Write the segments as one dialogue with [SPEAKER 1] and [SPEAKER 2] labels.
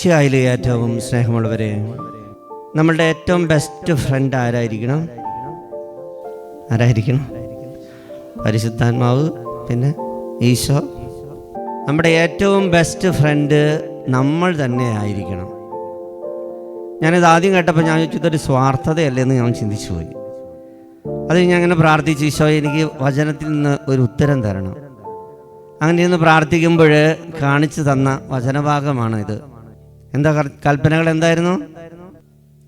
[SPEAKER 1] നിശ്ചയായാലും ഏറ്റവും സ്നേഹമുള്ളവരെ നമ്മളുടെ ഏറ്റവും ബെസ്റ്റ് ഫ്രണ്ട് ആരായിരിക്കണം? ആരായിരിക്കണം? പരിശുദ്ധാത്മാവ് പിന്നെ ഈശോ. നമ്മുടെ ഏറ്റവും ബെസ്റ്റ് ഫ്രണ്ട് നമ്മൾ തന്നെ ആയിരിക്കണം. ഞാനിത് ആദ്യം കേട്ടപ്പോൾ ഞാൻ ചോദിച്ചതൊരു സ്വാർത്ഥതയല്ലേ? എന്ന് ഞാൻ ചിന്തിച്ചു പോയി അത് ഞാൻ അങ്ങനെ പ്രാർത്ഥിച്ചു ഈശോ എനിക്ക് വചനത്തിൽ നിന്ന് ഒരു ഉത്തരം തരണം. അങ്ങനെ ഇന്ന് പ്രാർത്ഥിക്കുമ്പോൾ കാണിച്ചു തന്ന വചനഭാഗമാണ് ഇത് എന്താ കൽപ്പനകൾ എന്തായിരുന്നു?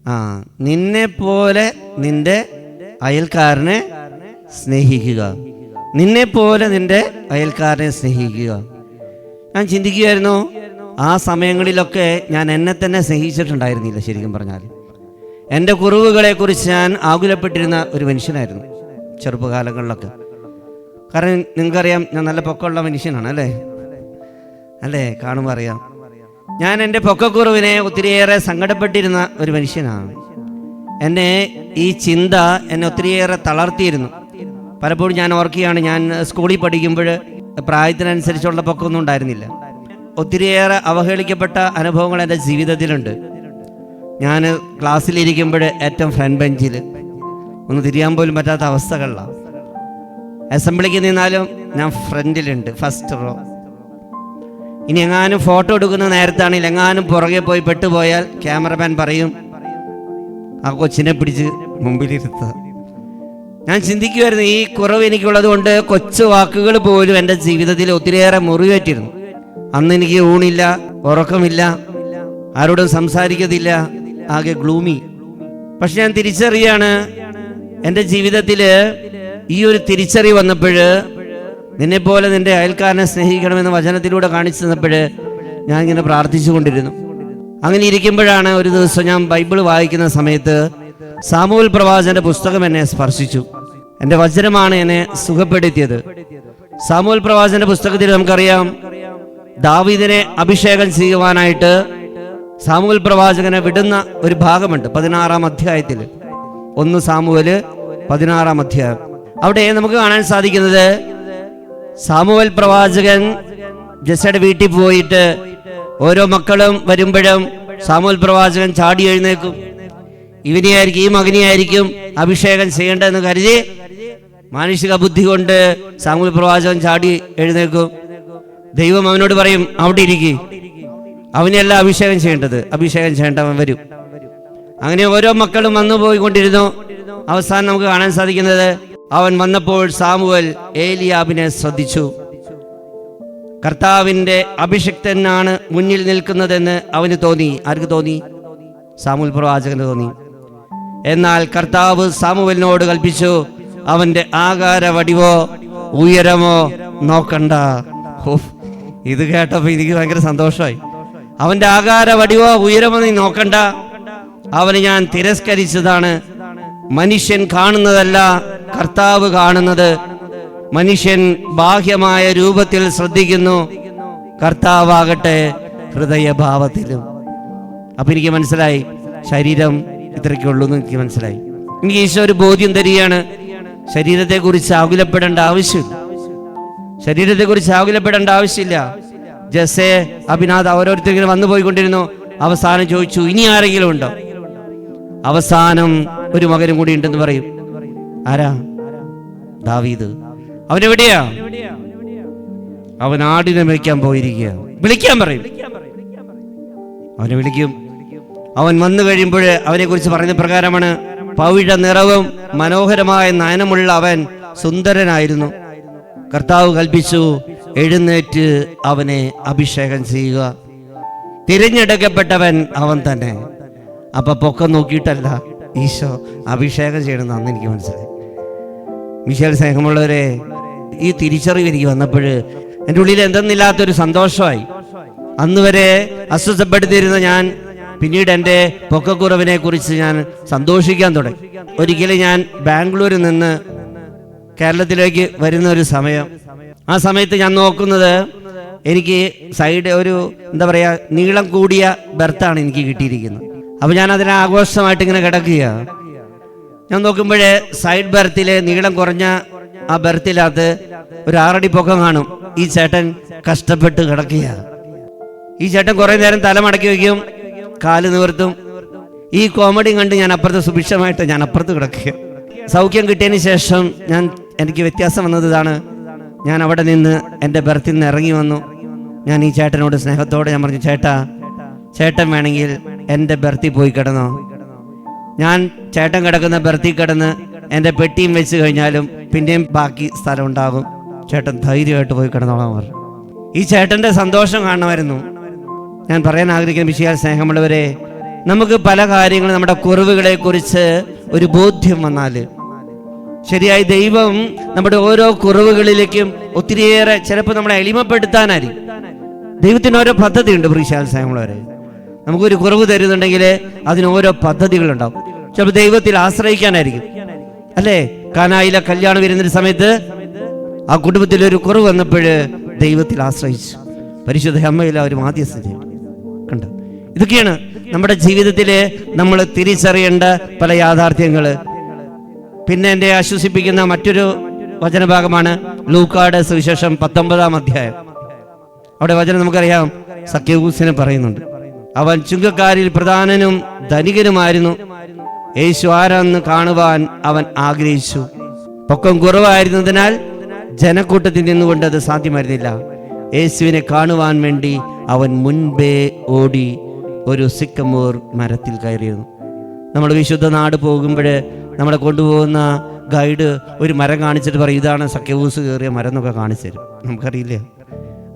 [SPEAKER 1] ആ നിന്നെ പോലെ നിന്റെ അയൽക്കാരനെ സ്നേഹിക്കുക. നിന്നെ പോലെ നിന്റെ അയൽക്കാരനെ സ്നേഹിക്കുക. ഞാൻ ചിന്തിക്കുകയായിരുന്നു ആ സമയങ്ങളിലൊക്കെ ഞാൻ എന്നെ തന്നെ സ്നേഹിച്ചിട്ടുണ്ടായിരുന്നില്ല ശരിക്കും പറഞ്ഞാൽ എന്റെ കുറവുകളെക്കുറിച്ച് ഞാൻ ആകുലപ്പെട്ടിരുന്ന ഒരു മനുഷ്യനായിരുന്നു ചെറുപ്പകാലങ്ങളിലൊക്കെ. കാരണം നിങ്ങൾക്കറിയാം ഞാൻ നല്ല പൊക്കമുള്ള മനുഷ്യനാണ് അല്ലേ? അല്ലേ? കാണുമ്പോൾ അറിയാം. ഞാൻ എന്റെ പൊക്കക്കുറവിനെ ഒത്തിരിയേറെ സങ്കടപ്പെട്ടിരുന്ന ഒരു മനുഷ്യനാണ്. എന്നെ ഈ ചിന്ത എന്നെ ഒത്തിരിയേറെ തളർത്തിയിരുന്നു. പലപ്പോഴും ഞാൻ ഓർക്കുകയാണ് ഞാൻ സ്കൂളിൽ പഠിക്കുമ്പോൾ പ്രായത്തിനനുസരിച്ചുള്ള പൊക്കമൊന്നും ഉണ്ടായിരുന്നില്ല. ഒത്തിരിയേറെ അവഹേളിക്കപ്പെട്ട അനുഭവങ്ങൾ എന്റെ ജീവിതത്തിലുണ്ട്. ഞാൻ ക്ലാസ്സിലിരിക്കുമ്പോൾ ഏറ്റവും ഫ്രണ്ട് ബെഞ്ചിൽ ഒന്ന് തിരിയാൻ പോലും പറ്റാത്ത അവസ്ഥകളിലാണ്. അസംബ്ലിക്ക് നിന്നാലും ഞാൻ ഫ്രണ്ടിലുണ്ട് ഫസ്റ്റ് റോ. ഇനി എങ്ങാനും ഫോട്ടോ എടുക്കുന്ന നേരത്താണെങ്കിൽ എങ്ങാനും പുറകെ പോയി പെട്ടുപോയാൽ ക്യാമറമാൻ പറയും ആ കൊച്ചിനെ പിടിച്ച് മുമ്പിലിരുത്തുക ഞാൻ ചിന്തിക്കുമായിരുന്നു ഈ കുറവ് എനിക്കുള്ളത് കൊണ്ട് കൊച്ചു വാക്കുകൾ പോലും എന്റെ ജീവിതത്തിൽ ഒത്തിരിയേറെ മുറിവേറ്റിരുന്നു. അന്ന് എനിക്ക് ഊണില്ല ഉറക്കമില്ല ആരോടും സംസാരിക്കത്തില്ല ആകെ ഗ്ലൂമി. പക്ഷെ ഞാൻ തിരിച്ചറിയാണ് എന്റെ ജീവിതത്തിൽ ഈ ഒരു തിരിച്ചറി വന്നപ്പോൾ നിന്നെ പോലെ നിന്റെ അയൽക്കാരനെ സ്നേഹിക്കണമെന്ന് വചനത്തിലൂടെ കാണിച്ചു തന്നപ്പോൾ ഞാൻ ഇങ്ങനെ പ്രാർത്ഥിച്ചുകൊണ്ടിരുന്നു. അങ്ങനെ ഇരിക്കുമ്പോഴാണ് ഒരു ദിവസം ഞാൻ ബൈബിൾ വായിക്കുന്ന സമയത്ത് സാമൂൽ പ്രവാചന്റെ പുസ്തകം എന്നെ സ്പർശിച്ചു. എന്റെ വചനമാണ് എന്നെ സുഖപ്പെടുത്തിയത്. സാമൂൽ പ്രവാചന്റെ പുസ്തകത്തിൽ നമുക്കറിയാം ദാവീദിനെ അഭിഷേകം ചെയ്യുവാനായിട്ട് സാമൂൽ പ്രവാചകനെ വിടുന്ന ഒരു ഭാഗമുണ്ട് പതിനാറാം അധ്യായത്തിൽ. ഒന്ന് സാമൂൽ പതിനാറാം അധ്യായം. അവിടെ നമുക്ക് കാണാൻ സാധിക്കുന്നത് സാമുവൽ പ്രവാചകൻ ജസയുടെ വീട്ടിൽ പോയിട്ട് ഓരോ മക്കളും വരുമ്പോഴും സാമുവൽ പ്രവാചകൻ ചാടി എഴുന്നേക്കും ഇവനെയായിരിക്കും ഈ മകനെയായിരിക്കും അഭിഷേകം ചെയ്യേണ്ടതെന്ന് കരുതി മാനുഷിക ബുദ്ധി കൊണ്ട് സാമുവൽ പ്രവാചകൻ ചാടി എഴുന്നേക്കും ദൈവം അവനോട് പറയും അവിടെ ഇരിക്കും. അവനെയല്ല അഭിഷേകം ചെയ്യേണ്ടത്. അഭിഷേകം ചെയ്യേണ്ടവൻ വരും. അങ്ങനെ ഓരോ മക്കളും വന്നു പോയിക്കൊണ്ടിരുന്നു അവസാനം നമുക്ക് കാണാൻ സാധിക്കുന്നത് അവൻ വന്നപ്പോൾ സാമുവൽ ഏലിയാബിനെ ശ്രദ്ധിച്ചു. കർത്താവിന്റെ അഭിഷിക്തനാണ് മുന്നിൽ നിൽക്കുന്നതെന്ന് അവന് തോന്നി. ആർക്ക് തോന്നി? സാമുൽ പ്രവാചകന് തോന്നി. എന്നാൽ കർത്താവ് സാമുവലിനോട് കൽപ്പിച്ചു അവന്റെ ആകാര വടിവോ ഉയരമോ നോക്കണ്ട. ഇത് കേട്ടപ്പോ എനിക്ക് ഭയങ്കര സന്തോഷമായി. അവന്റെ ആകാര വടിവോ ഉയരമോ നീ നോക്കണ്ട. അവന് ഞാൻ തിരസ്കരിച്ചതാണ്. മനുഷ്യൻ കാണുന്നതല്ല കർത്താവ് കാണുന്നത് മനുഷ്യൻ ബാഹ്യമായ രൂപത്തിൽ ശ്രദ്ധിക്കുന്നു. കർത്താവാകട്ടെ ഹൃദയഭാവത്തിലും. അപ്പൊ എനിക്ക് മനസ്സിലായി. ശരീരം ഇത്രയ്ക്കുള്ളൂ എന്ന് എനിക്ക് മനസ്സിലായി. എനിക്ക് ഈശോ ഒരു ബോധ്യം തരികയാണ്. ശരീരത്തെ കുറിച്ച് ആകുലപ്പെടേണ്ട ആവശ്യമില്ല ശരീരത്തെ കുറിച്ച് ആകുലപ്പെടേണ്ട ആവശ്യമില്ല. ജസേ അഭിനാഥ് ഓരോരുത്തർ ഇങ്ങനെ വന്നു പോയിക്കൊണ്ടിരുന്നു. അവസാനം ചോദിച്ചു ഇനി ആരെങ്കിലും ഉണ്ടോ? അവസാനം ഒരു മകനും കൂടി ഉണ്ടെന്ന് പറയും. ആരാ? ദാവീദ്. അവൻ എവിടെയാ അവൻ ആടിനെ മേയ്ക്കാൻ പോയിരിക്കുക. വിളിക്കാൻ പറയും. അവനെ വിളിക്കും. അവൻ വന്നു കഴിയുമ്പോൾ അവനെ കുറിച്ച് പറഞ്ഞ പ്രകാരമാണ് പവിഴ നിറവും മനോഹരമായ നയനമുള്ള അവൻ സുന്ദരനായിരുന്നു. കർത്താവ് കൽപ്പിച്ചു എഴുന്നേറ്റ് അവനെ അഭിഷേകം ചെയ്യുക. തിരഞ്ഞെടുക്കപ്പെട്ടവൻ അവൻ തന്നെ. അപ്പൊ പൊക്കം നോക്കിയിട്ടല്ല. ഈശോ അഭിഷേകം ചെയ്യണമെന്ന് അന്ന് എനിക്ക് മനസ്സിലായി. വിശാൽ സ്നേഹമുള്ളവരെ ഈ തിരിച്ചറിവ് എനിക്ക് വന്നപ്പോൾ എന്റെ ഉള്ളിൽ എന്തെന്നില്ലാത്തൊരു സന്തോഷമായി. അന്ന് വരെ അസ്വസ്ഥപ്പെടുത്തിയിരുന്ന ഞാൻ പിന്നീട് എന്റെ പൊക്കക്കുറവിനെ കുറിച്ച് ഞാൻ സന്തോഷിക്കാൻ തുടങ്ങി. ഒരിക്കലും ഞാൻ ബാംഗ്ലൂരിൽ നിന്ന് കേരളത്തിലേക്ക് വരുന്ന ഒരു സമയം. ആ സമയത്ത് ഞാൻ നോക്കുന്നത് എനിക്ക് സൈഡ് ഒരു എന്താ പറയുക നീളം കൂടിയ ബർത്താണ് എനിക്ക് കിട്ടിയിരിക്കുന്നത്. അപ്പോൾ ഞാൻ അതിനെ ആഘോഷമായിട്ട് ഇങ്ങനെ കിടക്കുക ഞാൻ നോക്കുമ്പോഴേ സൈഡ് ബെർത്തിലെ നീളം കുറഞ്ഞ ആ ബെർത്തിലകത്ത് ഒരു ആറടി പൊക്കം കാണും. ഈ ചേട്ടൻ കഷ്ടപ്പെട്ട് കിടക്കുക ഈ ചേട്ടൻ കുറേ നേരം തല മടക്കി വയ്ക്കും കാൽ നിവർത്തും. ഈ കോമഡി കണ്ട് ഞാൻ അപ്പുറത്ത് സുഭിക്ഷമായിട്ട് ഞാൻ അപ്പുറത്ത് കിടക്കുക സൗഖ്യം കിട്ടിയതിന് ശേഷം ഞാൻ എനിക്ക് വ്യത്യാസം വന്നത് ഇതാണ്. ഞാൻ അവിടെ നിന്ന് എന്റെ ബർത്തിൽ നിന്ന് ഇറങ്ങി വന്നു. ഞാൻ ഈ ചേട്ടനോട് സ്നേഹത്തോടെ ഞാൻ പറഞ്ഞു ചേട്ടാ ചേട്ടൻ വേണമെങ്കിൽ എന്റെ ബർത്തി പോയി കിടന്നോ. ഞാൻ ചേട്ടൻ കിടക്കുന്ന ബർത്തി കിടന്ന് എന്റെ പെട്ടിയും വെച്ച് കഴിഞ്ഞാലും പിന്നെയും ബാക്കി സ്ഥലം ഉണ്ടാകും. ചേട്ടൻ ധൈര്യമായിട്ട് പോയി കിടന്നോളാം പറഞ്ഞു ഈ ചേട്ടന്റെ സന്തോഷം കാണണമായിരുന്നു ഞാൻ പറയാൻ ആഗ്രഹിക്കുന്ന വിഷയാൽ സ്നേഹമുള്ളവരെ നമുക്ക് പല കാര്യങ്ങളും നമ്മുടെ കുറവുകളെക്കുറിച്ച് ഒരു ബോധ്യം വന്നാൽ ശരിയായി ദൈവം നമ്മുടെ ഓരോ കുറവുകളിലേക്കും ഒത്തിരിയേറെ ചിലപ്പോൾ നമ്മളെ എളിമപ്പെടുത്താനായിരിക്കും. ദൈവത്തിന് ഓരോ പദ്ധതിയുണ്ട് പ്രീശാൽ സ്നേഹമുള്ളവരെ. നമുക്കൊരു കുറവ് തരുന്നുണ്ടെങ്കിൽ അതിന് ഓരോ പദ്ധതികളുണ്ടാവും. ചിലപ്പോൾ ദൈവത്തിൽ ആശ്രയിക്കാനായിരിക്കും. അല്ലേ? കാനായിലെ കല്യാണം വരുന്നൊരു സമയത്ത് ആ കുടുംബത്തിൽ ഒരു കുറവ് വന്നപ്പോൾ ദൈവത്തിൽ ആശ്രയിച്ചു. പരിശുദ്ധ അമ്മയിൽ അവർ മാധ്യസ്ഥ കണ്ടോ. ഇതൊക്കെയാണ് നമ്മുടെ ജീവിതത്തിൽ നമ്മൾ തിരിച്ചറിയേണ്ട പല യാഥാർത്ഥ്യങ്ങൾ പിന്നെ എന്നെ ആശ്വസിപ്പിക്കുന്ന മറ്റൊരു വചനഭാഗമാണ് ലൂക്കാട് സുവിശേഷം പത്തൊമ്പതാം അധ്യായം. അവിടെ വചനം നമുക്കറിയാം. സഖ്യൂസിനെ പറയുന്നുണ്ട്. അവൻ ചുങ്കക്കാരിൽ പ്രധാനനും ധനികനുമായിരുന്നു. യേശു ആരാന്ന് കാണുവാൻ അവൻ ആഗ്രഹിച്ചു. പൊക്കം കുറവായിരുന്നതിനാൽ ജനക്കൂട്ടത്തിൽ നിന്നുകൊണ്ട് അത് സാധ്യമായിരുന്നില്ല. യേശുവിനെ കാണുവാൻ വേണ്ടി അവൻ മുൻപേ ഓടി ഒരു സിക്കമൂർ മരത്തിൽ കയറിയിരുന്നു. നമ്മൾ വിശുദ്ധ നാട് പോകുമ്പോൾ നമ്മളെ കൊണ്ടുപോകുന്ന ഗൈഡ് ഒരു മരം കാണിച്ചിട്ട് പറയും ഇതാണ് സഖ്യവൂസ് കയറിയ മരം എന്നൊക്കെ കാണിച്ചു തരും. നമുക്കറിയില്ലേ?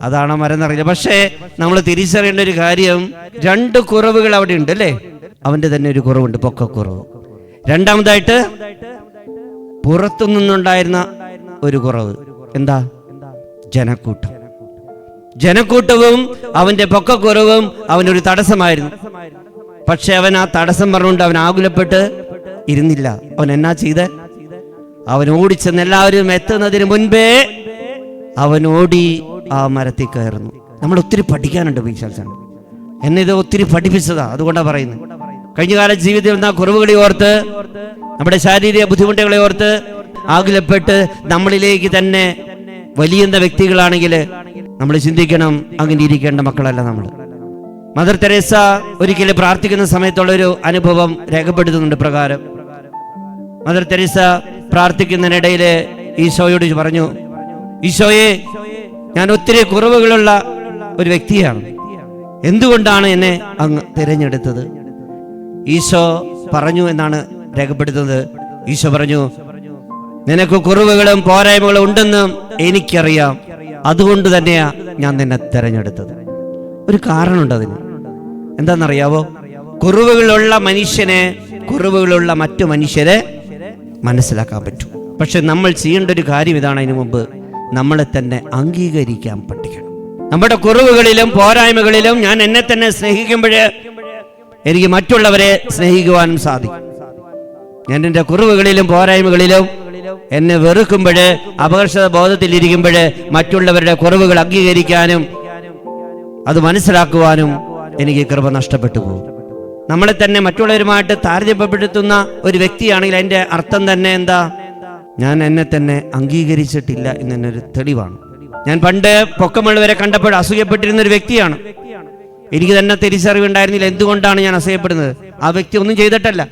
[SPEAKER 1] അതാണ് ആ മരം എന്നറിയില്ല പക്ഷേ നമ്മൾ തിരിച്ചറിയേണ്ട ഒരു കാര്യം രണ്ട് കുറവുകൾ അവിടെ ഉണ്ട് അല്ലേ? അവന്റെ തന്നെ ഒരു കുറവുണ്ട് പൊക്കക്കുറവ്. രണ്ടാമതായിട്ട് പുറത്തു നിന്നുണ്ടായിരുന്ന ഒരു കുറവ്. എന്താ? ജനക്കൂട്ടം. ജനക്കൂട്ടവും അവന്റെ പൊക്കക്കുറവും അവനൊരു തടസ്സമായിരുന്നു. പക്ഷെ അവൻ ആ തടസ്സം പറഞ്ഞുകൊണ്ട് അവൻ ആകുലപ്പെട്ട് ഇരുന്നില്ല. അവൻ എന്നാ ചെയ്ത്? അവൻ ഓടിച്ചെന്ന് എല്ലാവരും എത്തുന്നതിന് മുൻപേ അവൻ ഓടി ആ മരത്തിൽ കയറുന്നു. നമ്മൾ ഒത്തിരി പഠിക്കാനുണ്ട് വിശാൽസാണ് എന്നെ ഇത് ഒത്തിരി പഠിപ്പിച്ചതാ അതുകൊണ്ടാണ് പറയുന്നത്. കഴിഞ്ഞ കാല ജീവിതത്തിൽ വന്ന കുറവുകളെ ഓർത്ത് നമ്മുടെ ശാരീരിക ബുദ്ധിമുട്ടുകളെ ഓർത്ത് ആകുലപ്പെട്ട് നമ്മളിലേക്ക് തന്നെ വലിയ വ്യക്തികളാണെങ്കിൽ നമ്മൾ ചിന്തിക്കണം അങ്ങനെ ഇരിക്കേണ്ട മക്കളല്ല നമ്മൾ. മദർ തെരേസ ഒരിക്കലും പ്രാർത്ഥിക്കുന്ന സമയത്തുള്ള ഒരു അനുഭവം രേഖപ്പെടുത്തുന്നുണ്ട് പ്രകാരം. മദർ തെരേസ പ്രാർത്ഥിക്കുന്നതിനിടയിൽ ഈശോയോട് പറഞ്ഞു ഈശോയെ ഞാൻ ഒത്തിരി കുറവുകളുള്ള ഒരു വ്യക്തിയാണ്. എന്തുകൊണ്ടാണ് എന്നെ അങ്ങ് തിരഞ്ഞെടുത്തത്? ഈശോ പറഞ്ഞു എന്നാണ് രേഖപ്പെടുത്തുന്നത്. ഈശോ പറഞ്ഞു നിനക്ക് കുറവുകളും പോരായ്മകളും ഉണ്ടെന്നും എനിക്കറിയാം. അതുകൊണ്ട് തന്നെയാ ഞാൻ നിന്നെ തിരഞ്ഞെടുത്തത്. ഒരു കാരണമുണ്ട് അതിന്. എന്താണെന്നറിയാവോ? കുറവുകളുള്ള മനുഷ്യനെ കുറവുകളുള്ള മറ്റു മനുഷ്യരെ മനസ്സിലാക്കാൻ പറ്റും. പക്ഷെ നമ്മൾ ചെയ്യേണ്ട ഒരു കാര്യം ഇതാണ് അതിനു മുമ്പ്. നമ്മളെ തന്നെ അംഗീകരിക്കാൻ പഠിക്കണം. നമ്മുടെ കുറവുകളിലും പോരായ്മകളിലും ഞാൻ എന്നെ തന്നെ സ്നേഹിക്കുമ്പോഴേ എനിക്ക് മറ്റുള്ളവരെ സ്നേഹിക്കുവാനും സാധിക്കും. ഞാൻ എന്റെ കുറവുകളിലും പോരായ്മകളിലും എന്നെ വെറുക്കുമ്പോൾ അപകർഷത ബോധത്തിലിരിക്കുമ്പോൾ മറ്റുള്ളവരുടെ കുറവുകൾ അംഗീകരിക്കാനും അത് മനസ്സിലാക്കുവാനും എനിക്ക് കൃപ നഷ്ടപ്പെട്ടു പോകും. നമ്മളെ തന്നെ മറ്റുള്ളവരുമായിട്ട് താരതമ്യപ്പെടുത്തുന്ന ഒരു വ്യക്തിയാണെങ്കിൽ അതിന്റെ അർത്ഥം തന്നെ എന്താ? ഞാൻ എന്നെ തന്നെ അംഗീകരിച്ചിട്ടില്ല എന്നൊരു തെളിവാണ്. ഞാൻ പണ്ട് പൊക്കമുള്ളവരെ കണ്ടപ്പോൾ അസൂയപ്പെട്ടിരുന്ന ഒരു വ്യക്തിയാണ്. എനിക്ക് തന്നെ തിരിച്ചറിവുണ്ടായിരുന്നില്ല എന്തുകൊണ്ടാണ് ഞാൻ അസൂയപ്പെടുന്നത്. ആ വ്യക്തി ഒന്നും ചെയ്തിട്ടല്ല.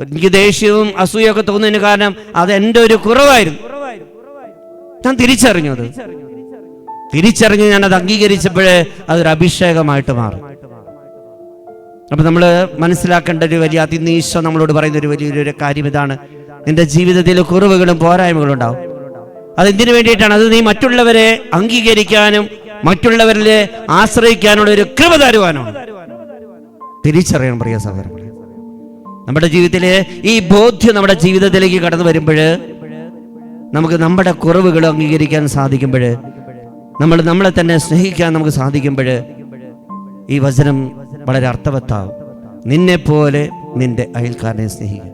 [SPEAKER 1] എനിക്ക് ദേഷ്യവും അസൂയൊക്കെ തോന്നുന്നതിന് കാരണം അത് എന്റെ ഒരു കുറവായിരുന്നു. ഞാൻ തിരിച്ചറിഞ്ഞു അത് തിരിച്ചറിഞ്ഞ് ഞാൻ അത് അംഗീകരിച്ചപ്പോഴേ അതൊരു അഭിഷേകമായിട്ട് മാറി. അപ്പൊ നമ്മൾ മനസ്സിലാക്കേണ്ട ഒരു വലിയ അതിനീശോ നമ്മളോട് പറയുന്ന ഒരു വലിയൊരു കാര്യം ഇതാണ്. നിന്റെ ജീവിതത്തിൽ കുറവുകളും പോരായ്മകളും ഉണ്ടാവും. അതെന്തിനു വേണ്ടിയിട്ടാണ്? അത് നീ മറ്റുള്ളവരെ അംഗീകരിക്കാനും മറ്റുള്ളവരിലെ ആശ്രയിക്കാനുള്ള ഒരു കൃപ തരുവാനാണ് തിരിച്ചറിയണം പ്രിയ സഹോദരങ്ങളെ. നമ്മുടെ ജീവിതത്തിലെ ഈ ബോധ്യം നമ്മുടെ ജീവിതത്തിലേക്ക് കടന്നു വരുമ്പോൾ നമുക്ക് നമ്മുടെ കുറവുകൾ അംഗീകരിക്കാൻ സാധിക്കുമ്പോൾ നമ്മൾ നമ്മളെ തന്നെ സ്നേഹിക്കാൻ നമുക്ക് സാധിക്കുമ്പോൾ ഈ വചനം വളരെ അർത്ഥവത്താവും. നിന്നെ പോലെ നിന്റെ അയൽക്കാരനെ സ്നേഹിക്കുക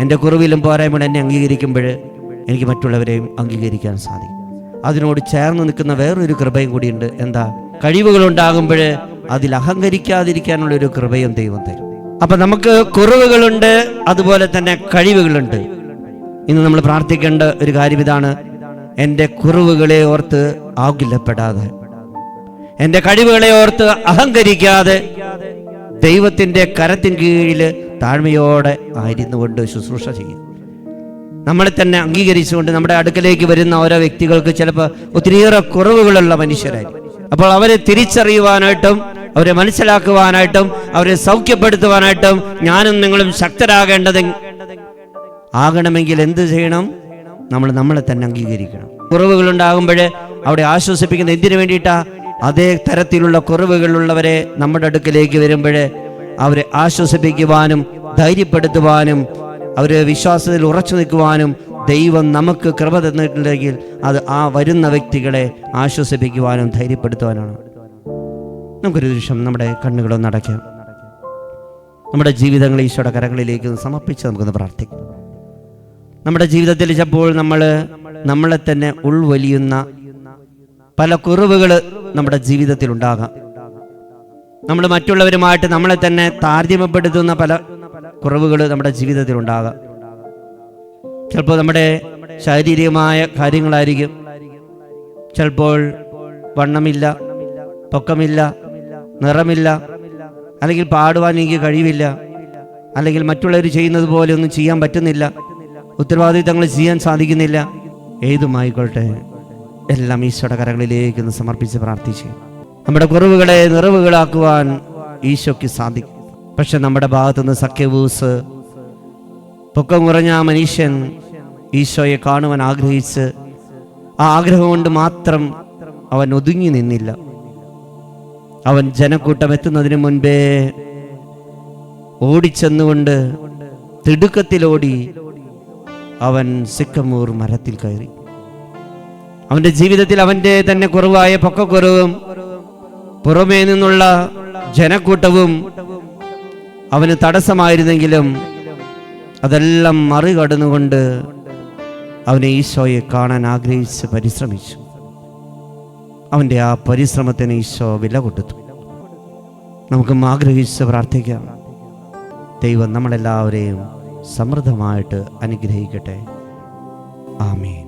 [SPEAKER 1] എന്റെ കുറവിലും പോരായ്മ എന്നെ അംഗീകരിക്കുമ്പോൾ എനിക്ക് മറ്റുള്ളവരെയും അംഗീകരിക്കാൻ സാധിക്കും. അതിനോട് ചേർന്ന് നിൽക്കുന്ന വേറൊരു കൃപയും കൂടിയുണ്ട് എന്താ? കഴിവുകളുണ്ടാകുമ്പോൾ അതിൽ അഹങ്കരിക്കാതിരിക്കാനുള്ള ഒരു കൃപയും ദൈവം തരും. അപ്പൊ നമുക്ക് കുറവുകളുണ്ട് അതുപോലെ തന്നെ കഴിവുകളുണ്ട്. ഇന്ന് നമ്മൾ പ്രാർത്ഥിക്കേണ്ട ഒരു കാര്യം ഇതാണ്. എന്റെ കുറവുകളെ ഓർത്ത് ആകുലപ്പെടാതെ എന്റെ കഴിവുകളെ ഓർത്ത് അഹങ്കരിക്കാതെ ദൈവത്തിന്റെ കരത്തിൻ കീഴിൽ താഴ്മയോടെ ആയിരുന്നു കൊണ്ട് ശുശ്രൂഷ ചെയ്യും. നമ്മളെ തന്നെ അംഗീകരിച്ചുകൊണ്ട് നമ്മുടെ അടുക്കലേക്ക് വരുന്ന ഓരോ വ്യക്തികൾക്ക് ചിലപ്പോൾ ഒത്തിരിയേറെ കുറവുകളുള്ള മനുഷ്യരായിരിക്കും അപ്പോൾ അവരെ തിരിച്ചറിയുവാനായിട്ടും അവരെ മനസ്സിലാക്കുവാനായിട്ടും അവരെ സൗഖ്യപ്പെടുത്തുവാനായിട്ടും ഞാനും നിങ്ങളും ശക്തരാകേണ്ടത് ആകണമെങ്കിൽ എന്ത് ചെയ്യണം? നമ്മൾ നമ്മളെ തന്നെ അംഗീകരിക്കണം. കുറവുകൾ ഉണ്ടാകുമ്പോൾ അവിടെ ആശ്വസിപ്പിക്കുന്ന എന്തിനു വേണ്ടിയിട്ടാ? അതേ തരത്തിലുള്ള കുറവുകളുള്ളവരെ നമ്മുടെ അടുക്കലേക്ക് വരുമ്പോൾ അവരെ ആശ്വസിപ്പിക്കുവാനും ധൈര്യപ്പെടുത്തുവാനും അവരെ വിശ്വാസത്തിൽ ഉറച്ചു നിൽക്കുവാനും ദൈവം നമുക്ക് കൃപ തന്നിട്ടുണ്ടെങ്കിൽ അത് ആ വരുന്ന വ്യക്തികളെ ആശ്വസിപ്പിക്കുവാനും ധൈര്യപ്പെടുത്തുവാനാണ്. നമുക്കൊരു നിമിഷം നമ്മുടെ കണ്ണുകളൊന്ന് നടക്കാം നമ്മുടെ ജീവിതങ്ങൾ ഈശോയുടെ കരങ്ങളിലേക്ക് സമർപ്പിച്ച് നമുക്കൊന്ന് പ്രാർത്ഥിക്കാം. നമ്മുടെ ജീവിതത്തിൽ ചിലപ്പോൾ നമ്മൾ നമ്മളെ തന്നെ ഉൾവലിയുന്ന പല കുറവുകൾ നമ്മുടെ ജീവിതത്തിൽ ഉണ്ടാകാം. നമ്മൾ മറ്റുള്ളവരുമായിട്ട് നമ്മളെ തന്നെ താരതമ്യപ്പെടുത്തുന്ന പല കുറവുകൾ നമ്മുടെ ജീവിതത്തിൽ ഉണ്ടാകാം ചിലപ്പോൾ നമ്മുടെ ശാരീരികമായ കാര്യങ്ങളായിരിക്കും. ചിലപ്പോൾ വണ്ണമില്ല പൊക്കമില്ല നിറമില്ല അല്ലെങ്കിൽ പാടുവാൻ എനിക്ക് കഴിവില്ല അല്ലെങ്കിൽ മറ്റുള്ളവർ ചെയ്യുന്നത് പോലെ ഒന്നും ചെയ്യാൻ പറ്റുന്നില്ല ഉത്തരവാദിത്തങ്ങൾ ചെയ്യാൻ സാധിക്കുന്നില്ല. ഏതുമായിക്കോട്ടെ എല്ലാം ഈശോയുടെ കരങ്ങളിലേക്ക് സമർപ്പിച്ച് പ്രാർത്ഥിച്ച്. നമ്മുടെ കുറവുകളെ നിറവുകളാക്കുവാൻ ഈശോയ്ക്ക് സാധിക്കും. പക്ഷെ നമ്മുടെ ഭാഗത്തുനിന്ന് സഖ്യവൂസ് പൊക്കം കുറഞ്ഞ മനുഷ്യൻ ഈശോയെ കാണുവാൻ ആഗ്രഹിച്ച് ആ ആഗ്രഹം കൊണ്ട് മാത്രം അവൻ ഒതുങ്ങി നിന്നില്ല. അവൻ ജനക്കൂട്ടം എത്തുന്നതിന് മുൻപേ ഓടിച്ചെന്നുകൊണ്ട് തിടുക്കത്തിലോടി അവൻ സിക്കമൂർ മരത്തിൽ കയറി. അവന്റെ ജീവിതത്തിൽ അവന്റെ തന്നെ കുറവായ പൊക്കക്കുറവും പുറമേ നിന്നുള്ള ജനക്കൂട്ടവും അവന് തടസ്സമായിരുന്നെങ്കിലും അതെല്ലാം മറികടന്നുകൊണ്ട് അവനെ ഈശോയെ കാണാൻ ആഗ്രഹിച്ച് പരിശ്രമിച്ചു. അവന്റെ ആ പരിശ്രമത്തിന് ഈശോ വില കൊടുത്തു. നമുക്കും ആഗ്രഹിച്ച് പ്രാർത്ഥിക്കാം. ദൈവം നമ്മളെല്ലാവരെയും സമൃദ്ധമായിട്ട് അനുഗ്രഹിക്കട്ടെ. ആമേൻ.